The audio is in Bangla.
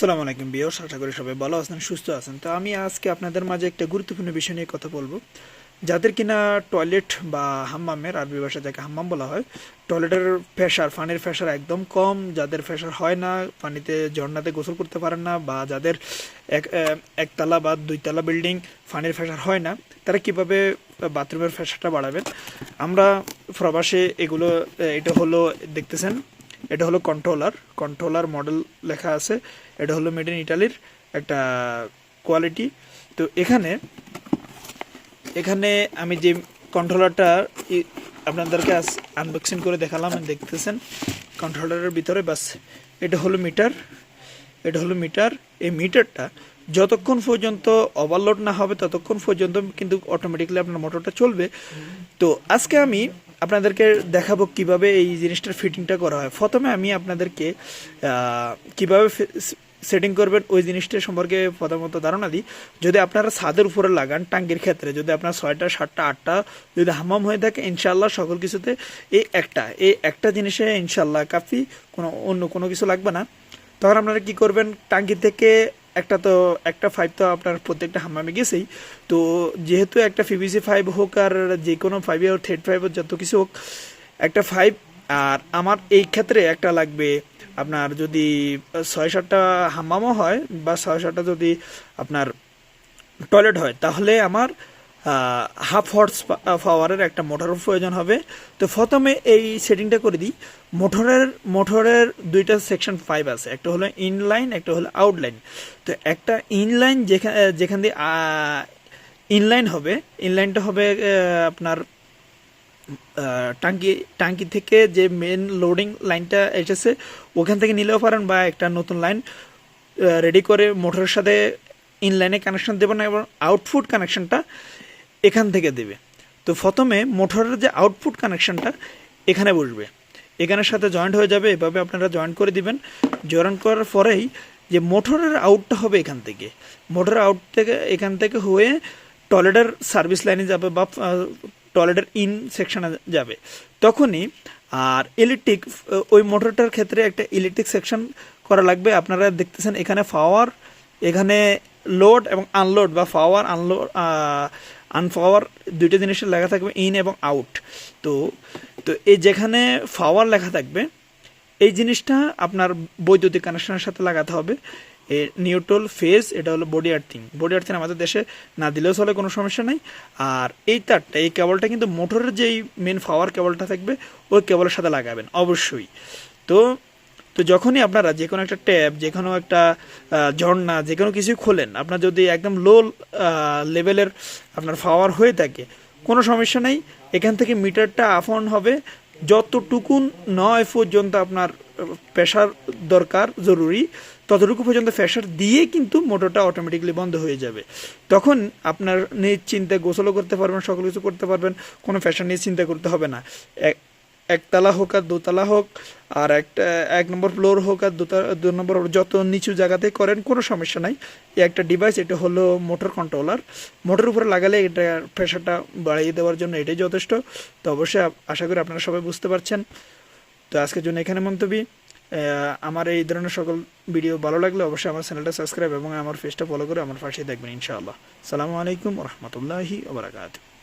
সালাম আলাইকুম বিয়স আশা করি সবাই ভালো আছেন, সুস্থ আছেন। তো আমি আজকে আপনাদের মাঝে একটা গুরুত্বপূর্ণ বিষয় নিয়ে কথা বলব। যাদের কিনা টয়লেট বা হাম্মামের আরবি ভাষা যাকে হাম্মাম বলা হয় টয়লেটের প্রেশার পানির প্রেশার একদম কম, যাদের প্রেশার হয় না, পানিতে ঝর্ণাতে গোসল করতে পারেন না, বা যাদের এক একতলা বা দুইতলা বিল্ডিং পানির প্রেশার হয় না, তারা কীভাবে বাথরুমের প্রেশারটা বাড়াবেন? আমরা প্রবাসে এগুলো এটা হলো, দেখতেছেন এটা হলো কন্ট্রোলার কন্ট্রোলার মডেল লেখা আছে। এটা হলো মেড ইন ইটালির একটা কোয়ালিটি তো এখানে এখানে আমি যে কন্ট্রোলারটা আপনাদেরকে আনবক্সিং করে দেখালাম দেখতেছেন কন্ট্রোলারের ভিতরে, বাস এটা হলো মিটার এটা হলো মিটার এই মিটারটা যতক্ষণ পর্যন্ত ওভারলোড না হবে, ততক্ষণ পর্যন্ত কিন্তু অটোমেটিক্যালি আপনার মোটরটা চলবে। তো আজকে আমি আপনাদেরকে দেখাবো কীভাবে এই জিনিসটার ফিটিংটা করা হয়। প্রথমে আমি আপনাদেরকে কীভাবে সেটিং করবেন ওই জিনিসটা সম্পর্কে প্রথমত ধারণা দিই। যদি আপনারা ছাদের উপরে লাগান টাঙ্গির ক্ষেত্রে, যদি আপনার ছয়টা, সাতটা, আটটা যদি হামাম হয়ে থাকে ইনশাল্লাহ সকল কিছুতে এই একটা এই একটা জিনিসে ইনশাল্লাহ কাফি কোনো অন্য কোনো কিছু লাগবে না। তখন আপনারা কি করবেন টাঙ্কি থেকে একটা তো, একটা ফাইভ তো আপনার প্রত্যেকটা হাম্মামে গেছেই। তো যেহেতু একটা ফিবিসি ফাইভ হোক আর যে কোনো ফাইভে হোক থ্রেড ফাইভ যত কিছু হোক, একটা ফাইভ আর আমার এই ক্ষেত্রে একটা লাগবে আপনার যদি ছয় সাতটা হাম্মামও হয় বা ছয় সাতটা যদি আপনার টয়লেট হয়, তাহলে আমার হাফ হর্স পাওয়ারের একটা মোটরের প্রয়োজন হবে। তো প্রথমে এই সেটিংটা করে দিই। মোটরের মোটরের দুইটা সেকশন ফাইভ আছে। একটা হলো ইনলাইন একটা হলো আউটলাইন তো একটা ইনলাইন যেখানে যেখান দিয়ে ইনলাইন হবে ইনলাইনটা হবে আপনার টাঙ্কি টাঙ্কি থেকে যে মেন লোডিং লাইনটা এসেছে, ওখান থেকে নিলেও পারেন বা একটা নতুন লাইন রেডি করে মোটরের সাথে ইনলাইনে কানেকশন দেবেন এবং আউটপুট কানেকশনটা এখান থেকে দেবে। তো প্রথমে মোটরের যে আউটপুট কানেকশনটা এখানে বসবে। এখানের সাথে জয়েন্ট হয়ে যাবে, এভাবে আপনারা জয়েন্ট করে দিবেন। জয়েন্ট করার পরেই যে মোটরের আউটটা হবে এখান থেকে। মোটরের আউট থেকে, এখান থেকে হয়ে টয়লেটের সার্ভিস লাইনে যাবে বা টয়লেটের ইন সেকশনে যাবে। তখনই আর ইলেকট্রিক ওই মোটরটার ক্ষেত্রে একটা ইলেকট্রিক সেকশন করা লাগবে। আপনারা দেখতেছেন এখানে পাওয়ার এখানে লোড এবং আনলোড বা পাওয়ার আনলোড আনপাওয়ার দুইটা জিনিসের লেখা থাকবে ইন এবং আউট তো তো এই যেখানে ফাওয়ার লেখা থাকবে, এই জিনিসটা আপনার বৈদ্যুতিক কানেকশনের সাথে লাগাতে হবে। এ নিউট্রাল ফেজ এটা হলো বডি আর্থিং বডি আর্থিং আমাদের দেশে না দিলেও চলে, কোনো সমস্যা নাই। আর এই তারটা, এই কেবলটা কিন্তু মোটরের যেই মেন পাওয়ার কেবলটা থাকবে, ওই কেবলের সাথে লাগাবেন, অবশ্যই। তো তো যখনই আপনারা যে কোনো একটা ট্যাব যে কোনো একটা ঝর্ণা যে কোনো কিছুই খোলেন, আপনার যদি একদম লো লেভেলের আপনার পাওয়ার হয়ে থাকে, কোনো সমস্যা নেই। এখান থেকে মিটারটা আপ অন হবে। যতটুকু নয় পর্যন্ত আপনার প্রেশার দরকার, জরুরি, ততটুকু পর্যন্ত প্রেশার দিয়ে কিন্তু মোটরটা অটোমেটিকলি বন্ধ হয়ে যাবে। তখন আপনার নিজ চিন্তায় গোসলও করতে পারবেন, সকল কিছু করতে পারবেন, কোনো প্রেশার নিয়ে চিন্তা করতে হবে না। একতলা হোক আর দোতলা হোক, আর একটা, এক নম্বর ফ্লোর হোক আর দু নম্বর যত নিচু জায়গাতে করেন, কোনো সমস্যা নাই। একটা ডিভাইস এটা হলো মোটর কন্ট্রোলার মোটর উপরে লাগালে এটা প্রেশারটা বাড়িয়ে দেওয়ার জন্য এটাই যথেষ্ট। তো অবশ্যই আশা করি আপনারা সবাই বুঝতে পারছেন। তো আজকের জন্য এখানে মন্তব্য আমার এই ধরনের সকল ভিডিও ভালো লাগলে অবশ্যই আমার চ্যানেলটা সাবস্ক্রাইব এবং আমার ফেসটা ফলো করে আমার পাশে দেখবেন ইনশাআল্লাহ। সালামু আলাইকুম রহমতুল্লাহি ওবরাকাতুহ